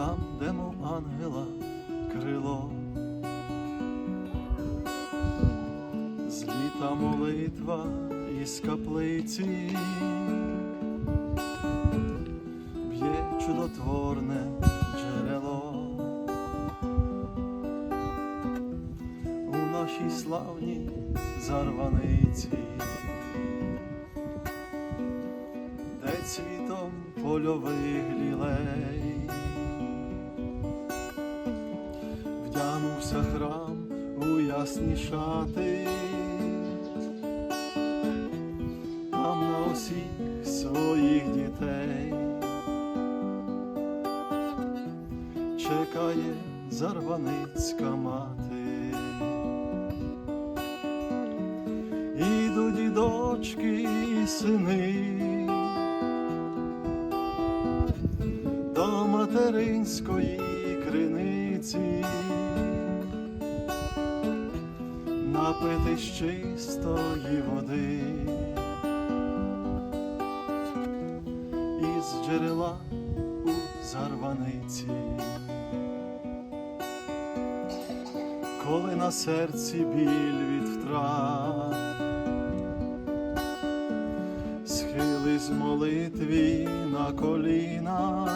там, де мов ангела крило. Зліта молитва із каплиці, б'є чудотворне джерело. У нашій славній зарваниці, цвітом польовий лілей, вдягнувся храм у ясні шати, там на усіх своїх дітей. Чекає зарваницька мати. Ідуть і дочки, і сини. До материнської криниці, напитись чистої води. Із джерела у зарваниці. Коли на серці біль від втрат, схились в молитві на коліна,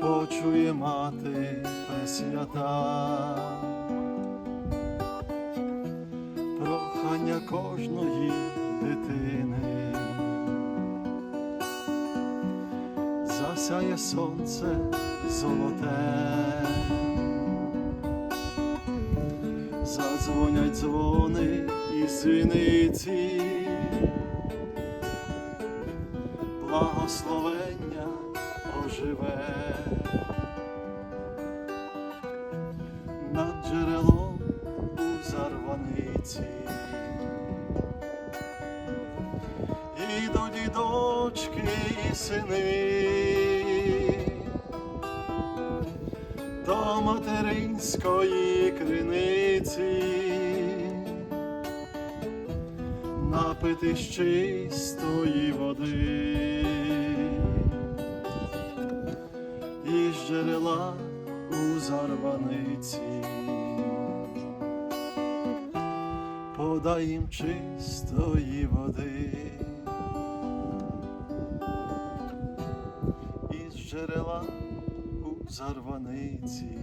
почує мати пресвята, прохання кожної дитини, засяє сонце золоте. Задзвонять дзвони і синиці, благословення оживе над джерелом у зарваниці. Дочки, і сини. До материнської криниці, напитись чистої води. Із джерела у зарваниці, подай їм чистої води. Джерела у зарваниці.